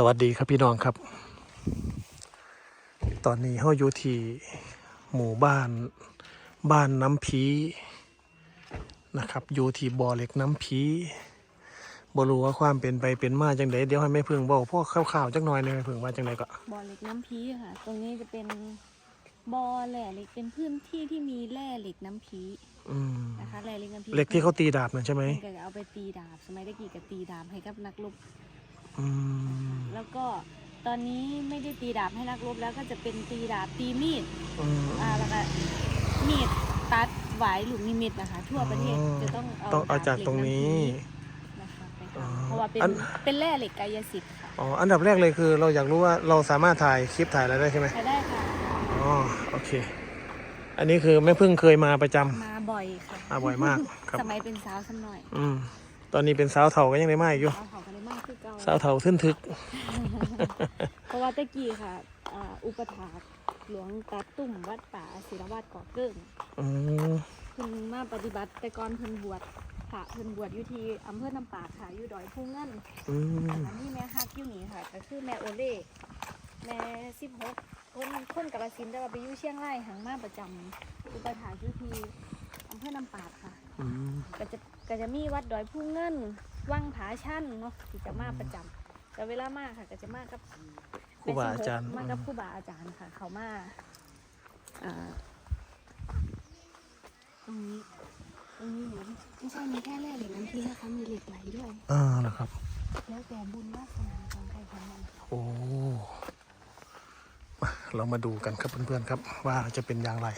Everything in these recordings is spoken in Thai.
สวัสดีครับพี่น้องครับ ตอนนี้เราอยู่ที่หมู่บ้านบ้านน้ำพีนะครับอยู่ที่บ่อเหล็กน้ำพีบ่รู้ว่าความเป็นไปเป็นมาจังไดเดี๋ยวให้แม่เพิ่งบอกพวกข่าวๆจักหน่อยหนึงแม่เพิ่งว่าจังไดก็บ่อเหล็กน้ำพีค่ะ ตรงนี้จะเป็นบ่อแหล่เหล็กเป็นพื้นที่ที่มีแร่เหล็กน้ำพีอืมนะคะแร่เหล็กน้ำพีเหล็กที่เขาตีดาบนั่นใช่ไหมมันก็จะเอาไปตีดาบ สมัยตะกี้ก็ตีดาบให้กับนักรบอืม แล้วก็ตอนนี้ไม่ได้ตีดาบให้นักรบแล้วก็จะเป็นตีดาบตีมีดอืมอ่าแล้วก็มีดตัดหวายหลุมนิมิตนะคะ ทั่วประเทศอ๋อจะต้องเอาต้องเอาจากตรงนี้นะคะไปอ๋อทำเพราะว่าเป็นอัน เป็นแร่เหล็กกายสิทธิ์ค่ะอ๋ออันดับแรกเลยคือเราอยากรู้ว่าเราสามารถถ่ายคลิปถ่ายอะไรได้ใช่ไหมไปได้ค่ะ อ๋อโอเค อันนี้คือแม่เพิ่งเคยมาประจำมาบ่อยค่ะมาบ่อยมากครับ สมัยเป็นสาวสำหน่อยอืมตอนนี้เป็นสาวเถาก็ยังได้มาอีกอยู่ เอาเขากันได้ มากคือเก่าสาวเถาทึ่นทึก เพราะว่าตะกี้ค่ะอ่าอุปถากหลวงตาตุ่มวัดป่าศิลวัดเกาะเกิ้งอืมเพิ่นมาปฏิบัติแต่ก่อนเพิ่นบวชพระเพิ่นบวชอยู่ที่อำเภอน้ำปาดค่ะอยู่ดอยพุ่งเงินอืมอันนี้แม่ฮักอยู่นี่ค่ะก็คือแม่โอเล่แม่สิบหกคนคนกาฬสินธุ์แต่ว่าไปอยู่เชียงรายหังมาประจำอุปถากอยู่ที่อำเภอน้ำปาดค่ะ อืม ก็จะ ก็จะมีวัดดอยพุ่งเงิน วังผาชั่นเนาะที่จะมาประจำแต่เวลามาค่ะก็จะมากับครูบาอาจารย์ มากับครูบาอาจารย์ค่ะ เขามาอ่าตรงนี้ตรงนี้เหมือนไม่ใช่มีแค่แร่เหล็กน้ำพีนะคะมีเหล็กไหลด้วย อ่าแล้วครับ แล้วแต่บุญวาสนาของใครของมันโอ้มาเรามาดูกันครับเพื่อนๆครับ ว่าจะเป็นอย่างไร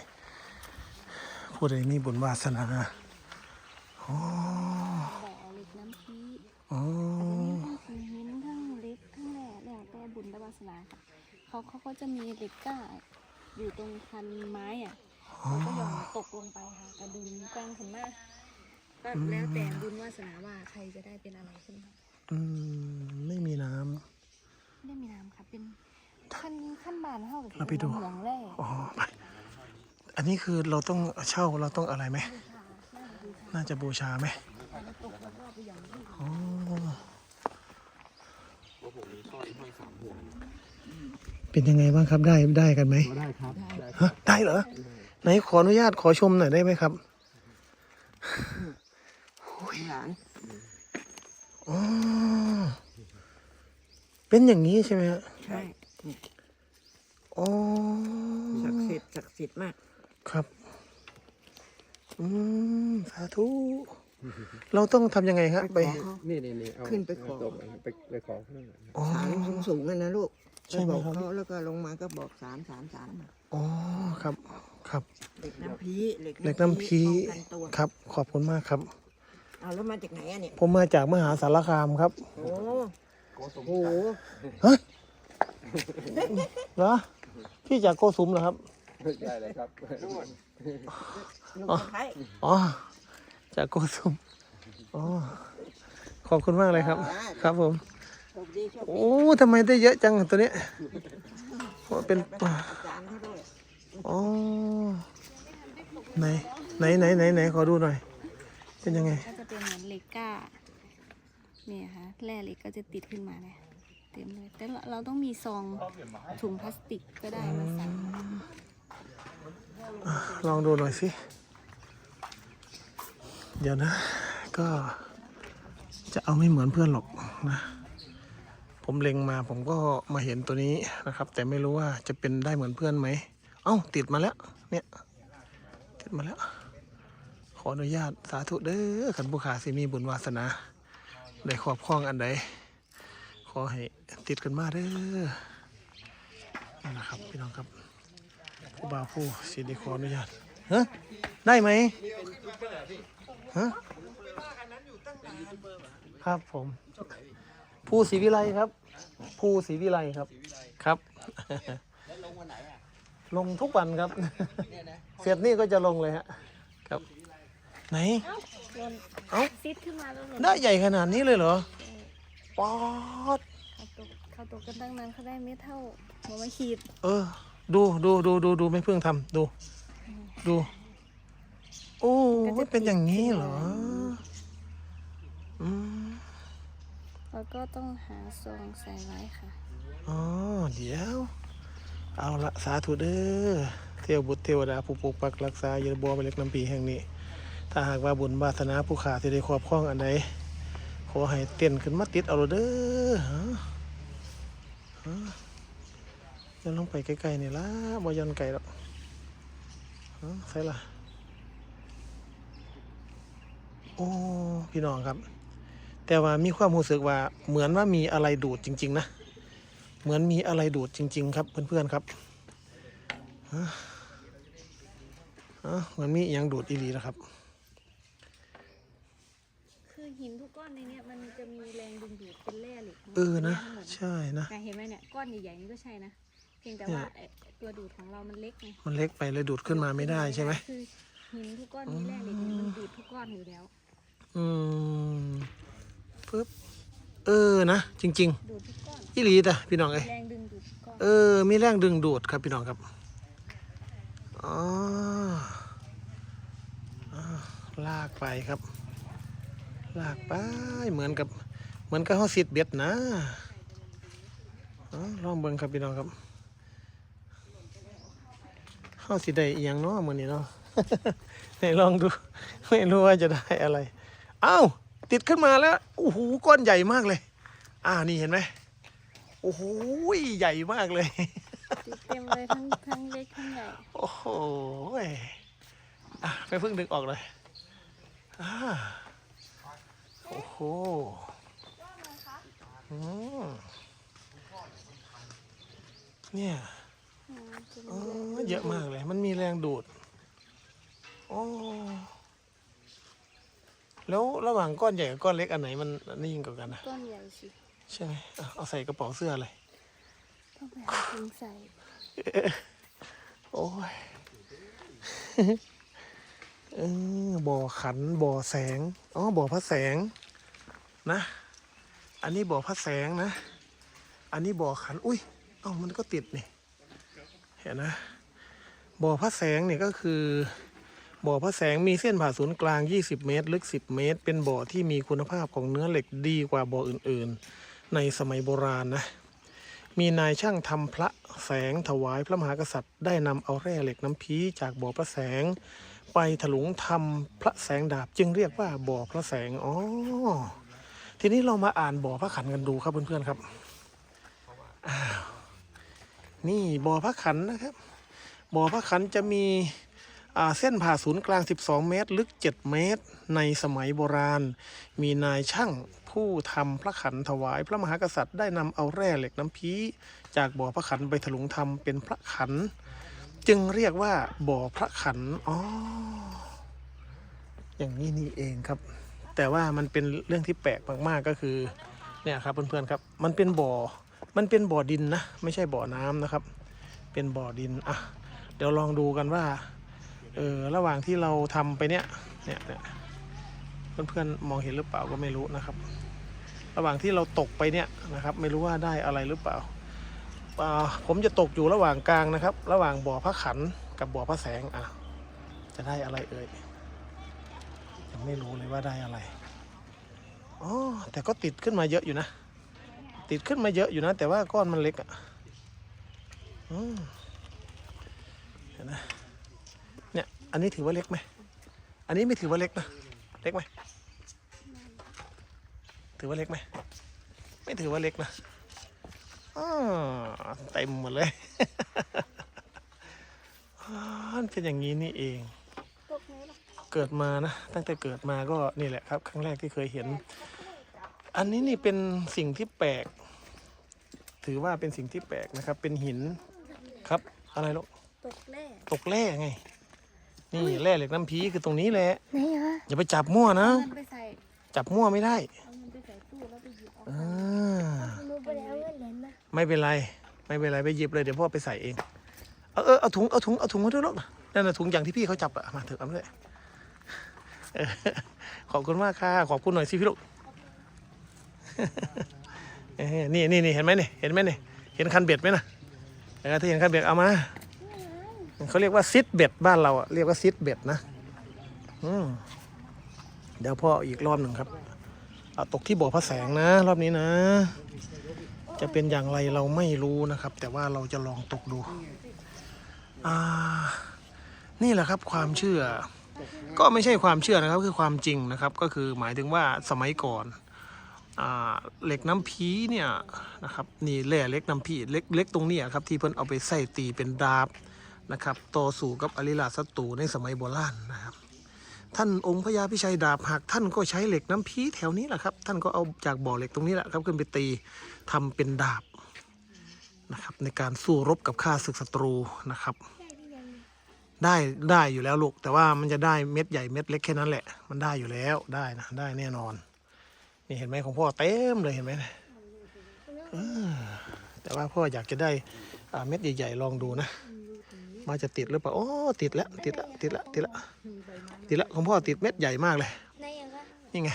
ผู้ใดมีบุญวาสนา อ๋อบ่อเหล็กน้ำพีอ๋อทั้งหินทั้งเหล็กทั้งแร่แล้วแต่บุญและวาสนาค่ะเขาเขาก็จะมีเหล็กกล้าอยู่ตรงคันไม้อะอ๋อเขาก็หย่อนตกลงไปค่ะกระดึงแกว้งขึ้นมาก็แล้วแต่บุญวาสนาว่าใครจะได้เป็นอะไรขึ้นมาอืมไม่มีน้ไม่ได้มีน้ำค่ะเป็นขั้นขั้นบานเท่ากับเราไปดู เหมืองแร่ำอ๋อไปอันนี้คือเราต้องเช่าเราต้องอะไรไหม น่าจะบูชาไหมแล้วตกแล้วก็เอาไปหย่อนที่อ๋อเป็นยังไงบ้างครับได้ได้กันไหมได้ครับฮะได้เหรอ ไหนขออนุญาตขอชมหน่อยได้ไหมครับหลานอ๋อเป็นอย่างนี้ใช่ไหมฮะใช่นี่อ๋อศักดิ์สิทธิ์ศักดิ์สิทธิ์มาก ครับ อืมสาธุ เราต้องทำยังไงครับไป ขอเขา นี่นี่นี่เอาขึ้นไปขอตกไปไปขอข้างหน้าอ๋อ สารสูงสูงๆอะนะลูกใช่ไปไหมบอกครับเขาแล้วก็ลงมาก็บอกสารสารสารมาอ๋อครับ ครับ เหล็กน้ำพีเหล็กเหล็กน้ำพีป้องกันตัวครับ ขอบคุณมากครับ เอาแล้วมาจากไหนอะเนี่ยผมมาจากมหาสารคามครับโอ้โหฮะเหรอพี่จากโกสุมเหรอครับได้เลยครับ ลูกสะพ้ายอ๋อ จากโกสุมอ๋อ ขอบคุณมากเลยครับ ครับผม โชคดีโชคดีโอ้ทำไมได้เยอะจังตัวเนี้ยโอ้เป็น ไปหาอาจารย์เขาด้วยอ๋อไหนไหนไหนไหนไหนขอดูหน่อย เป็นยังไง ก็จะเป็นเหมือนเหล็กกล้าเนี่ยค่ะแร่เหล็กก็จะติดขึ้นมาเนี่ยเต็มเลยแต่เราเราต้องมีซองถุงพลาสติกก็ได้มาใส่ ลองดูหน่อยสิ เดี๋ยวนะ ก็จะเอาไม่เหมือนเพื่อนหรอกนะ ผมเล็งมาผมก็มาเห็นตัวนี้นะครับ แต่ไม่รู้ว่าจะเป็นได้เหมือนเพื่อนไหม เอ้า ติดมาแล้ว เนี่ย ติดมาแล้ว ขออนุญาตสาธุเด้อขันบุขาสิมีบุญวาสนาได้ครอบครองอันใดขอให้ติดกันมาเด้อนะครับพี่น้องครับ ผู้บ่าวผู้สิริขออนุญาตฮะได้ไหมฮะครับผม ผู้ศรีวิไลครับ ผู้ศรีวิไลครับ ครับ ลงทุกวันครับ เสร็จนี่ก็จะลงเลยฮะ ครับ ไหนโดนเอ้าซิดขึ้นมาแล้วหล่นได้ใหญ่ขนาดนี้เลยเหรอป๊อดเขาตกเขาตกกันตั้งนานเขาได้ไม่เท่าหัวมาขีด เออ ดูดูดูดูดูไม่เพิ่งทำดู ดู โอ้มันเป็นอย่างนี้เหรออืมแล้วก็ต้องหาซองใส่ไว้ค่ะ อ๋อเดี๋ยว เอาละสาธุเด้อเทวบุตรเทวดาผู้ปกปักรักษาเยนบัวไปเล็กน้ำปีแห่งนี้ ถ้าหากว่าบุญวาสนาผู้ขาที่ได้ครอบครองอันใดขอให้เต้นขึ้นมาติดเอาโลดเด้อฮะฮะ จะลงไปใกล้ๆนี่ละบ่ยอนไกลหรอกฮะใช่ละโอ้พี่น้องครับ แต่ว่ามีความรู้สึกว่าเหมือนว่ามีอะไรดูดจริง ๆ นะ เหมือนมีอะไรดูดจริง ๆ ครับ เพื่อนๆครับฮะฮะเหมือนมีอหยังดูดอีหลีนะครับ คือหินทุกก้อนในเนี้ยมันจะมีแรงดึงดูดเป็นแร่เหล็กทั้งหมดเออนะทั้งหมดใช่นะแต่เห็นไหมเนี่ย ก้อนใหญ่ๆนี่ก็ใช่นะ เพียงแต่เนี่ยว่าไอ้ตัวดูดของเรามันเล็กไงมันเล็กไปเลยดูดขึ้นมาไม่ได้ใช่ไหมคือหินทุกก้อนมีแร่เหล็กเนี่ยมันดูดทุกก้อนอยู่แล้ว อืมปึ๊บเออนะจริงดูดทุกก้อนๆอีหลีแต่พี่น้องเอ้ย แรงดึงดูดทุกก้อนเออ มีแรงดึงดูดครับพี่น้องครับอ๋ออ่าลากไปครับ ลากไป เหมือนกับ เหมือนกับเขาสิดเบ็ดนะอ๋อลองเบิ่งครับพี่น้องครับ เขาสิได้อีหยังเนาะมือนี้เนาะไหนลองดู ไม่รู้ว่าจะได้อะไรอ้าวติดขึ้นมาแล้วโอ้โหก้อนใหญ่มากเลย อ่านี่เห็นไหมโอ้โหใหญ่มากเลยติดเต็มเลยทั้งทั้งเล็กทั้งใหญ่โอ้โหอะไปเพิ่งดึงออกเลยอ่าโอ้โหอืมเนี่ย อืมจะมีอ๋อแรงดึงเยอะมากเลย มันมีแรงดูดโอ้แล้วระหว่างก้อนใหญ่กับก้อนเล็กอันไหนมันนี่ยิ่งกว่ากันนะก้อนใหญ่สิใช่ไหมอะเอาใส่กระเป๋าเสื้อเลยต้องไปหาถุงใส่โอ้ยเออบ่อขันบ่อแสงอ๋อบ่อพระแสงนะ อันนี้บ่อพระแสงนะ อันนี้บ่อขันอุ้ยเอ้ามันก็ติดนี่ เห็นนะบ่อพระแสงเนี่ยก็คือ บ่อพระแสงมีเส้นผ่าศูนย์กลาง 20 เมตร ลึก 10 เมตร เป็นบ่อที่มีคุณภาพของเนื้อเหล็กดีกว่าบ่ออื่นๆ ในสมัยโบราณนะมีนายช่างทำพระแสงถวายพระมหากษัตริย์ ได้นำเอาแร่เหล็กน้ำพีจากบ่อพระแสง ไปถลุงทำพระแสงดาบจึงเรียกว่าบ่อพระแสงอ๋อทีนี้เรามาอ่านบ่อพระขันกันดูครับเพื่อนๆครับอ้าว นี่บ่อพระขันนะครับ บ่อพระขันจะมีเส้นผ่าศูนย์กลาง 12 เมตร ลึก 7 เมตร ในสมัยโบราณ มีนายช่างผู้ทำพระขันถวาย พระมหากษัตริย์ได้นำเอาแร่เหล็กน้ำพีจากบ่อพระขันไปถลุงทำเป็นพระขัน จึงเรียกว่าบ่อพระขันอ๋ออย่างนี้นี่เองครับ แต่ว่ามันเป็นเรื่องที่แปลกมากๆก็คือ เนี่ยครับเพื่อนๆครับมันเป็นบ่อมันเป็นบ่อดินนะ ไม่ใช่บ่อน้ำนะครับ เป็นบ่อดินอะเดี๋ยวลองดูกันว่าเออระหว่างที่เราทำไปเนี่ยเนี่ยเนี่ยเพื่อนๆมองเห็นหรือเปล่าก็ไม่รู้นะครับ ระหว่างที่เราตกไปเนี่ยนะครับ ไม่รู้ว่าได้อะไรหรือเปล่าผมจะตกอยู่ระหว่างกลางนะครับ ระหว่างบ่อพระขันกับบ่อพระแสงอะจะได้อะไรเอ่ยยังไม่รู้เลยว่าได้อะไร อ๋อแต่ก็ติดขึ้นมาเยอะอยู่นะ ติดขึ้นมาเยอะอยู่นะ แต่ว่าก้อนมันเล็กอะอืมเห็นไหมเนี่ย อันนี้ถือว่าเล็กไหม อันนี้ไม่ถือว่าเล็กนะ เล็กไหม ถือว่าเล็กไหม ไม่ถือว่าเล็กนะอ๋อเต็มหมดเลยอ๋อมันเป็นอย่างนี้นี่เองตกไหมล่ะเกิดมานะ ตั้งแต่เกิดมาก็นี่แหละครับ ครั้งแรกที่เคยเห็น อันนี้นี่เป็นสิ่งที่แปลก ถือว่าเป็นสิ่งที่แปลกนะครับ เป็นหินครับ อะไรลูกตกแร่ตกแร่ไง นี่แร่เหล็กน้ำพีคือตรงนี้แหละไหนฮะอย่าไปจับมั่วนะ เอาเงินไปใส่จับมั่วไม่ได้เอาเงินไปใส่ตู้แล้วไปหยิบเอาอ่าหนูไปเอาเงินเหรียญมาไม่เป็นไร ไม่เป็นไรไปหยิบเลยเดี๋ยวพ่อไปใส่เอง เอาเออเอาถุงเอาถุงเอาถุงมาด้วยลูกนั่นน่ะถุงอย่างที่พี่เขาจับอะมาเถอะเอามาเลยเออขอบคุณมากค่ะขอบคุณหน่อยสิพี่ลูกเออ นี่นี่นี่เห็นไหมนี่เห็นไหมนี่เห็นคันเบ็ดไหมนะถ้าเห็นคันเบ็ดเอามาเขาเรียกว่าซิดเบ็ดบ้านเราอะเรียกว่าซิดเบ็ดนะอืมเดี๋ยวพ่ออีกรอบหนึ่งครับเอาตกที่บ่อพระแสงนะ รอบนี้นะ จะเป็นอย่างไรเราไม่รู้นะครับ แต่ว่าเราจะลองตกดูอ่านี่แหละครับความเชื่อ ก็ไม่ใช่ความเชื่อนะครับ คือความจริงนะครับ ก็คือหมายถึงว่าสมัยก่อน เหล็กน้ำพีเนี่ยนะครับนี่แหล่เหล็กน้ำพีเล็กเล็กตรงนี้ครับที่เพิ่นเอาไปใส่ตีเป็นดาบนะครับต่อสู้กับอริราชศัตรูในสมัยโบราณนะครับ ท่านองค์พญาพิชัยดาบหักท่านก็ใช้เหล็กน้ำพีแถวนี้แหละครับ ท่านก็เอาจากบ่อเหล็กตรงนี้แหละครับขึ้นไปตีทำเป็นดาบนะครับในการสู้รบกับข้าศึกศัตรูนะครับ ได้ได้อยู่แล้วลูกแต่ว่ามันจะได้เม็ดใหญ่เม็ดเล็กแค่นั้นแหละ มันได้อยู่แล้วได้นะได้แน่นอน นี่เห็นไหมของพ่อเต็มเลยเห็นไหมเนี่ยเออแต่ว่าพ่ออยากจะได้อ่าเม็ดใหญ่ๆลองดูนะมาจะติดหรือเปล่าโอ้ติดแล้วติดแล้วติดแล้วติดแล้วติดแล้วของพ่อติดเม็ดใหญ่มากเลยในยังคะนี่ไง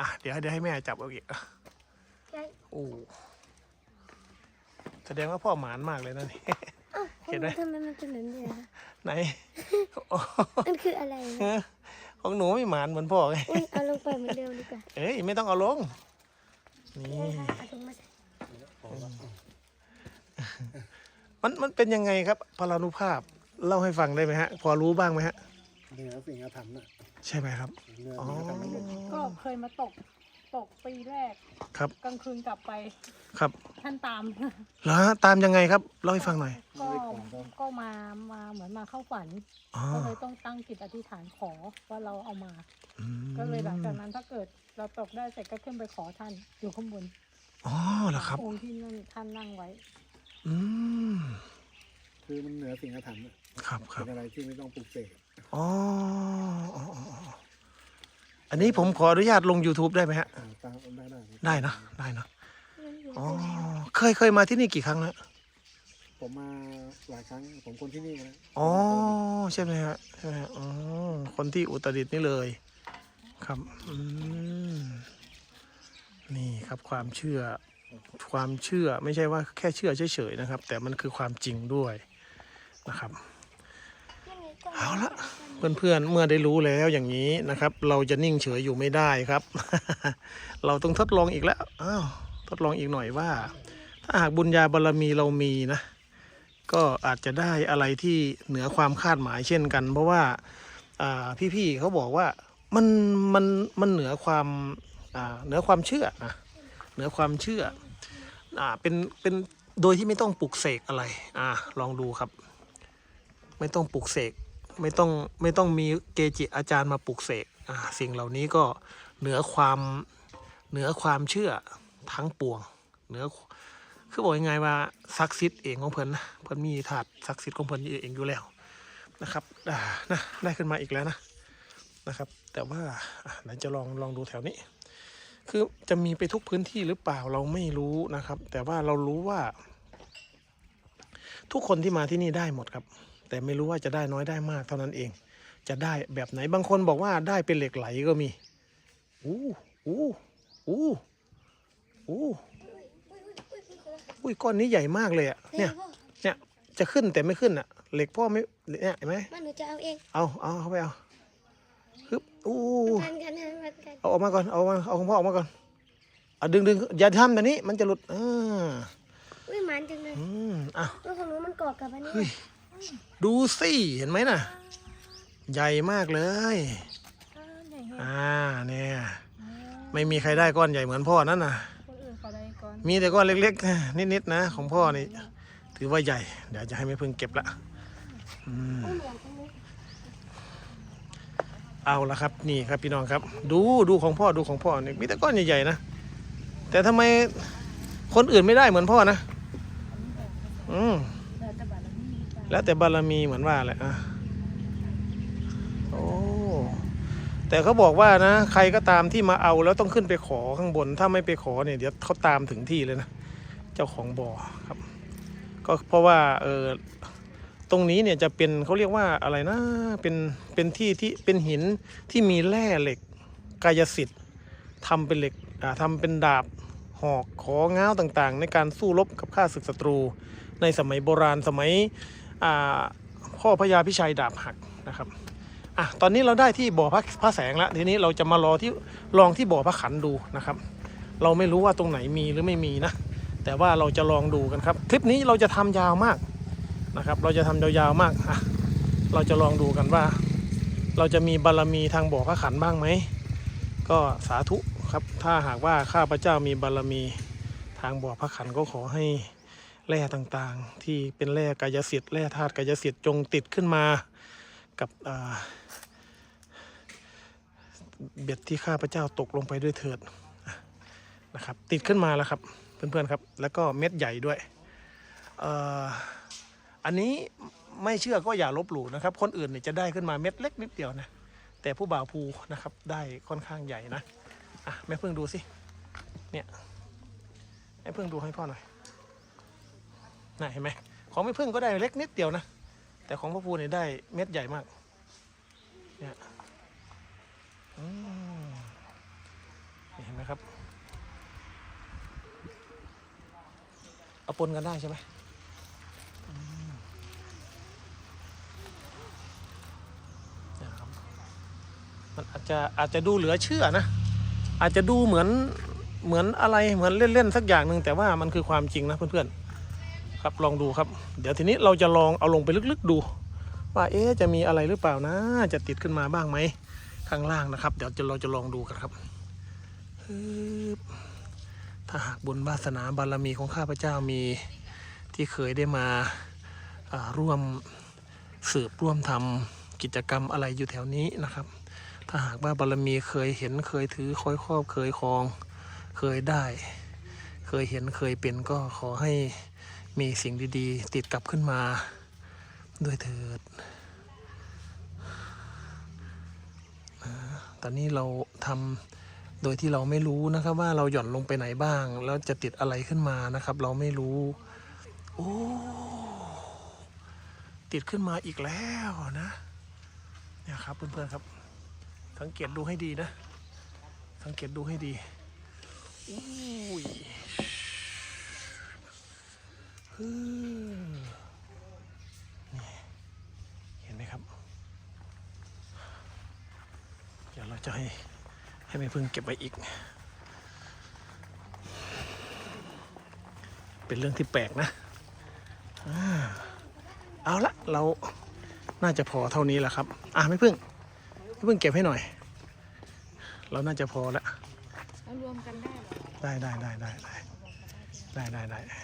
อะเดี๋ยวเดี๋ยวให้แม่จับเอาอีกอะใช่โอ้แสดงว่าพ่อหมานมากเลยนะนี่เห็นไหมทำไมมันเป็นแบบนี้อะคะไหนโอ้มันคืออะไรเออ ของหนูไม่หมานเหมือนพ่อไงอุ้ยเอาลงไปเหมือนเดิมดีกว่าเอ้ยไม่ต้องเอาลง นี่เอาถุงมาใส่มันมันเป็นยังไงครับพลานุภาพเล่าให้ฟังได้ไหมฮะ พอรู้บ้างไหมฮะ เหนือสิ่งอาถรรพ์น่ะใช่ไหมครับ เหนืออ๋อสิ่งอาถรรพ์ทั้งหมดก็เคยมาตก ตกปีแรกครับกลางคืนกลับไปครับท่านตามแล้วฮะตามยังไงครับเล่าให้ฟังหน่อยก็ก็มามาเหมือนมาเข้าฝันอ๋อก็เลยต้องตั้งจิตอธิษฐานขอว่าเราเอามา อืมก็เลยหลังจากนั้นถ้าเกิดเราตกได้เสร็จก็ขึ้นไปขอท่านอยู่ข้างบนอ๋อเหรอครับ องค์ที่นั่นท่านนั่งไว้ อืมคือมันเหนือสิ่งอาถรรพ์น่ะครับครัเป็บนอะไรที่ไม่ต้องปลุกเสกอ๋ออ๋ออ๋อ อ๋ออันนี้ผมขออนุญาตลง YouTube ได้ไหมฮะอ่าตามได้ได้ได้นะได้นะอ๋อ เคยเคยมาที่นี่กี่ครั้งแล้ว ผมมาหลายครั้งผมคนที่นี่นะอ๋อ ใช่ไหมฮะ ใช่ไหมฮะ อ๋อ คนที่อุตรดิตถ์นี่เลย ครับ อืม นี่ครับความเชื่อ ความเชื่อไม่ใช่ว่าแค่เชื่อเฉยๆนะครับ แต่มันคือความจริงด้วยนะครับ เอาละ เพื่อนๆเมื่อได้รู้แล้วอย่างนี้นะครับ เราจะนิ่งเฉยอยู่ไม่ได้ครับ เราต้องทดลองอีกแล้วอ้าวทดลองอีกหน่อยว่า ถ้าหากบุญญาบารมีเรามีนะ ก็อาจจะได้อะไรที่เหนือความคาดหมายเช่นกัน เพราะว่าพี่ๆเขาบอกว่ามันมันมันเหนือความเหนือความเชื่อนะเหนือความเชื่ออ่าเป็นเป็นโดยที่ไม่ต้องปลุกเสกอะไรอ่าลองดูครับ ไม่ต้องปลุกเสก ไม่ต้องไม่ต้องมีเกจิอาจารย์มาปลุกเสกสิ่งเหล่านี้ก็เหนือความเหนือความเชื่อทั้งปวงเหนือคือบอกยังไงว่าศักดิ์สิทธิ์เองของเพิ่นนะเพิ่นมีถาดศักดิ์สิทธิ์ของเพิ่นเองอยู่แล้วนะครับนะได้ขึ้นมาอีกแล้วนะนะครับ แต่ว่าไหนจะลองลองดูแถวนี้ คือจะมีไปทุกพื้นที่หรือเปล่าเราไม่รู้นะครับ แต่ว่าเรารู้ว่า ทุกคนที่มาที่นี่ได้หมดครับ แต่ไม่รู้ว่าจะได้น้อยได้มากเท่านั้นเอง จะได้แบบไหนบางคนบอกว่าได้เป็นเหล็กไหลก็มีอู้อู้อู้อู้อุ้ยก้อนนี้ใหญ่มากเลยอะเนี่ยเนี่ยจะขึ้นแต่ไม่ขึ้นอะ เหล็กพ่อไม่เนี่ยเห็นไหมมันหนูจะเอาเองเอาเอาเข้าไปเอาฮึบอู้กันกันให้มันกันเอาออกมาก่อนเอามาเอาของพ่อออกมาก่อนเอาดึงดึงอย่าทำแบบนี้มันจะหลุดอ่าอุ้ยหมันจังเลยอืมอะแล้วของหนูมันกอดกับอันนี้เฮ้ย ดูสิเห็นไหมน่ะ ใหญ่มากเลยอ่าเนี่ย ไม่มีใครได้ก้อนใหญ่เหมือนพ่อนั่นน่ะคนอื่นเขาได้ก่อนมีแต่ก้อนเล็กๆ นิดๆนะ ของพ่อนี่ ถือว่าใหญ่ เดี๋ยวจะให้แม่พึ่งเก็บละอืมอุ้ยเหมือนตรงนี้เอาละครับนี่ครับพี่น้องครับ ดูดูของพ่อดูของพ่อนี่มีแต่ก้อนใหญ่ๆนะแต่ทำไมคนอื่นไม่ได้เหมือนพ่อนะ อืม แล้วแต่บารมีเหมือนว่าแหละอะโอ้แต่เขาบอกว่านะ ใครก็ตามที่มาเอาแล้วต้องขึ้นไปขอข้างบน ถ้าไม่ไปขอเนี่ยเดี๋ยวเขาตามถึงที่เลยนะ เจ้าของบ่อครับ ก็เพราะว่าเออตรงนี้เนี่ยจะเป็นเขาเรียกว่าอะไรนะ เป็นเป็นที่ที่เป็นหินที่มีแร่เหล็กกายสิทธิ์ทำเป็นเหล็กอ่าทำเป็นดาบหอกของ้าวต่างๆ ในการสู้รบกับข้าศึกศัตรู ในสมัยโบราณสมัย พ่อพญาพิชัยดาบหักนะครับอะตอนนี้เราได้ที่บ่อพระพระแสงแล้วทีนี้เราจะมารอที่ลองที่บ่อพระขันดูนะครับ เราไม่รู้ว่าตรงไหนมีหรือไม่มีนะ แต่ว่าเราจะลองดูกันครับ คลิปนี้เราจะทำยาวมากนะครับ เราจะทำยาวๆมากอะเราจะลองดูกันว่า เราจะมีบารมีทางบ่อพระขันบ้างไหมก็สาธุครับถ้าหากว่าข้าพเจ้ามีบารมีทางบ่อพระขันก็ขอให้ แร่ต่างๆ ที่เป็นแร่กายสิทธิ์แร่ธาตุกายสิทธิ์จงติดขึ้นมากับเบ็ดที่ข้าพเจ้าตกลงไปด้วยเถิดนะครับติดขึ้นมาแล้วครับเพื่อนๆครับ แล้วก็เม็ดใหญ่ด้วยเอ่อันนี้ไม่เชื่อก็อย่าลบหลู่นะครับ คนอื่นเนี่ยจะได้ขึ้นมาเม็ดเล็กนิดเดียวนะแต่ผู้บ่าวภูนะครับได้ค่อนข้างใหญ่นะอะแม่เพิ่งดูสิเนี่ยแม่เพิ่งดูให้พ่อหน่อย น่าเห็นไหมของแม่พิ่งก็ได้เล็กนิดเดียวนะ แต่ของพ่อภูเนี่ยได้เม็ดใหญ่มาก เนี่ยเห็นไหมครับ เอาปนกันได้ใช่ไหมอืมเนี่ยครับมันอาจจะอาจจะดูเหลือเชื่อนะ อาจจะดูเหมือนเหมือนอะไรเหมือนเล่น ๆ สักอย่างหนึ่งแต่ว่ามันคือความจริงนะเพื่อน ๆ ครับลองดูครับ เดี๋ยวทีนี้เราจะลองเอาลงไปลึกๆดู ว่าเอ๊ะจะมีอะไรหรือเปล่านะ จะติดขึ้นมาบ้างไหมข้างล่างนะครับ เดี๋ยวจะเราจะลองดูกันครับถ้าหากบุญวาสนาบารมีของข้าพเจ้ามีที่เคยได้มาาร่วมสืบร่วมทำกิจกรรมอะไรอยู่แถวนี้นะครับ ถ้าหากว่าบารมีเคยเห็นเคยถือคอยครอบเคยครอง เคยได้ เคยเห็นเคยเป็นก็ขอให้ มีสิ่งดีๆ ติดกลับขึ้นมา ด้วยเถิด ตอนนี้เราทำโดยที่เราไม่รู้นะครับว่าเราหย่อนลงไปไหนบ้าง แล้วจะติดอะไรขึ้นมานะครับ เราไม่รู้ โอ้ติดขึ้นมาอีกแล้วนะเนี่ยครับเพื่อนๆครับ สังเกตดูให้ดีนะ สังเกตดูให้ดีอุ้ย เห็นไหมครับ เดี๋ยวเราจะให้ให้แม่พึ่งเก็บไว้อีก เป็นเรื่องที่แปลกนะอ่าเอาละเราน่าจะพอเท่านี้แหละครับ อะแม่พึ่งเพิ่งเก็บให้หน่อย เราน่าจะพอแล้วแล้วรวมกันได้เหรอได้ได้ได้ได้ได้ได้ได้ได้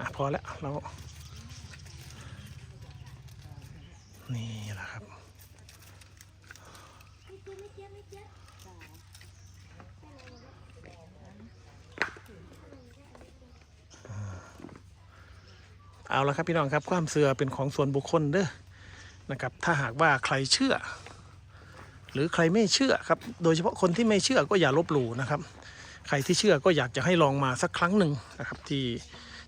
อะพอแล้วเรานี่แหละครับเอาละครับพี่น้องครับความเสื่อเป็นของส่วนบุคคลเด้อนะครับ ถ้าหากว่าใครเชื่อ หรือใครไม่เชื่อครับ โดยเฉพาะคนที่ไม่เชื่อก็อย่าลบหลู่นะครับ ใครที่เชื่อก็อยากจะให้ลองมาสักครั้งหนึ่งนะครับที่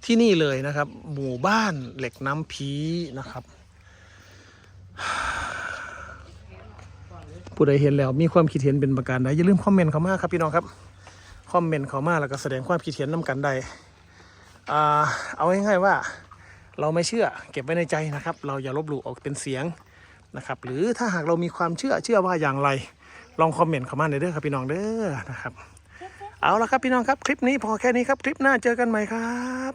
ที่นี่เลยนะครับ หมู่บ้านเหล็กน้ำพีนะครับ ผู้ใดเห็นแล้วมีความคิดเห็นเป็นประการใดอย่าลืมคอมเมนต์เข้ามาครับพี่น้องครับคอมเมนต์เข้ามาแล้วก็แสดงความคิดเห็นนํกันใดเอาง่ายๆว่าเราไม่เชื่อเก็บไว้ในใจนะครับ เราอย่าลบหลู่ออกเป็นเสียงนะครับ หรือถ้าหากเรามีความเชื่อเชื่อว่าอย่างไร ลองคอมเมนต์เข้ามาในเด้อครับพี่น้องเด้อนะครับ เอาละครับพี่น้องครับคลิปนี้พอแค่นี้ครับคลิปหน้าเจอกันใหม่ครับ